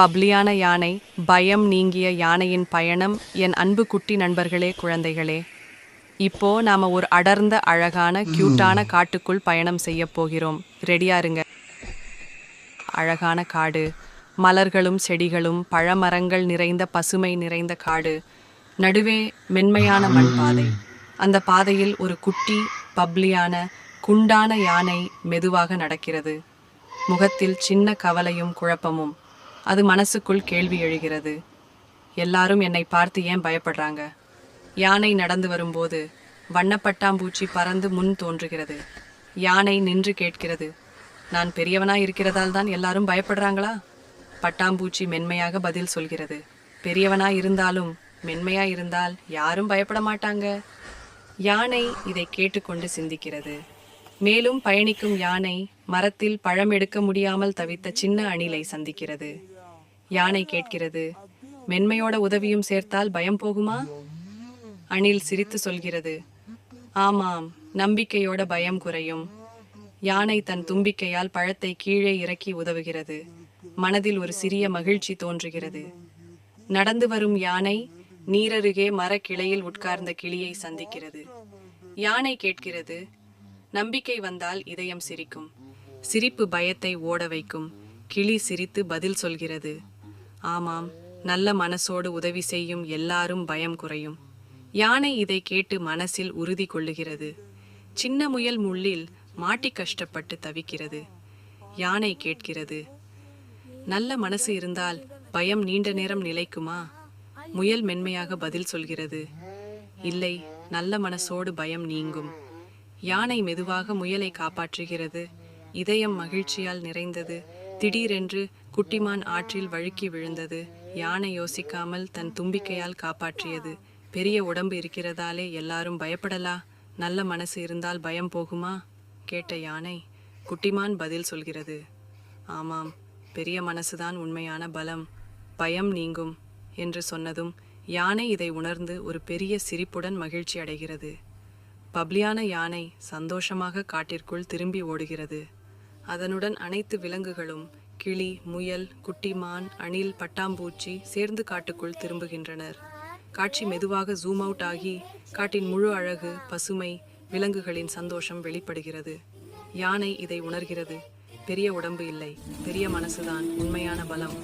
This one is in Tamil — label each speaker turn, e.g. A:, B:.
A: பப்ளியான யானை பயம் நீங்கிய யானையின் பயணம் என் அன்பு குட்டி நண்பர்களே குழந்தைகளே. இப்போ நாம ஒரு அடர்ந்த அழகான கியூட்டான காட்டுக்குள் பயணம் செய்ய போகிறோம். ரெடியா இருங்க. அழகான காடு மலர்களும் செடிகளும் பழமரங்கள் நிறைந்த பசுமை நிறைந்த காடு. நடுவே மென்மையான மண் பாதை அந்த பாதையில் ஒரு குட்டி பப்ளியான குண்டான யானை மெதுவாக நடக்கிறது. முகத்தில் சின்ன கவலையும் குழப்பமும். அது மனசுக்குள் கேள்வி எழுகிறது. எல்லாரும் என்னை பார்த்து ஏன் பயப்படுறாங்க? யானை நடந்து வரும்போது வண்ணப்பட்டாம்பூச்சி பறந்து முன் தோன்றுகிறது. யானை நின்று கேட்கிறது நான் பெரியவனா இருக்கிறதால் தான் எல்லாரும் பயப்படுறாங்களா? பட்டாம்பூச்சி மென்மையாக பதில் சொல்கிறது பெரியவனா இருந்தாலும் மென்மையா இருந்தால் யாரும் பயப்பட மாட்டாங்க. யானை இதை கேட்டுக்கொண்டு சிந்திக்கிறது. மேலும் பயணிக்கும் யானை மரத்தில் பழம் எடுக்க முடியாமல் தவித்த சின்ன அணிலை சந்திக்கிறது. யானை கேட்கிறது. மென்மையோட உதவியும் சேர்த்தால் பயம் போகுமா? அணில் சிரித்து சொல்கிறது. ஆமாம் நம்பிக்கையோட பயம் குறையும். யானை தன் தும்பிக்கையால் பழத்தை கீழே இறக்கி உதவுகிறது. மனதில் ஒரு சிறிய மகிழ்ச்சி தோன்றுகிறது. நடந்து வரும் யானை நீரருகே மரக்கிளையில் உட்கார்ந்த கிளியை சந்திக்கிறது. யானை கேட்கிறது நம்பிக்கை வந்தால் இதயம் சிரிக்கும். சிரிப்பு பயத்தை ஓட வைக்கும். கிளி சிரித்து பதில் சொல்கிறது. ஆமாம் நல்ல மனசோடு உதவி செய்யும் எல்லாரும் பயம் குறையும். யானை இதை கேட்டு மனசில் உறுதி கொள்ளுகிறது. சின்ன முயல் முள்ளில் மாட்டி கஷ்டப்பட்டு தவிக்கிறது. யானை கேட்கிறது நல்ல மனசு இருந்தால் பயம் நீண்ட நேரம் நிலைக்குமா? முயல் மென்மையாக பதில் சொல்கிறது இல்லை நல்ல மனசோடு பயம் நீங்கும். யானை மெதுவாக முயலை காப்பாற்றுகிறது. இதயம் மகிழ்ச்சியால் நிறைந்தது. திடீரென்று குட்டிமான் ஆற்றில் வழுக்கி விழுந்தது. யானை யோசிக்காமல் தன் தும்பிக்கையால் காப்பாற்றியது. பெரிய உடம்பு இருக்கிறதாலே எல்லாரும் பயப்படலா? நல்ல மனசு இருந்தால் பயம் போகுமா? கேட்ட யானை குட்டிமான் பதில் சொல்கிறது. ஆமாம் பெரிய மனசுதான் உண்மையான பலம். பயம் நீங்கும் என்று சொன்னதும் யானை இதை உணர்ந்து ஒரு பெரிய சிரிப்புடன் மகிழ்ச்சி அடைகிறது. பப்ளியான யானை சந்தோஷமாக காட்டிற்குள் திரும்பி ஓடுகிறது. அதனுடன் அனைத்து விலங்குகளும் கிளி முயல் குட்டிமான் அணில் பட்டாம்பூச்சி சேர்ந்து காட்டுக்குள் திரும்புகின்றனர். காட்சி மெதுவாக ஜூம் அவுட் ஆகி காட்டின் முழு அழகு பசுமை விலங்குகளின் சந்தோஷம் வெளிப்படுகிறது. யானை இதை உணர்கிறது. பெரிய உடம்பு இல்லை. பெரிய மனசுதான் உண்மையான பலம்.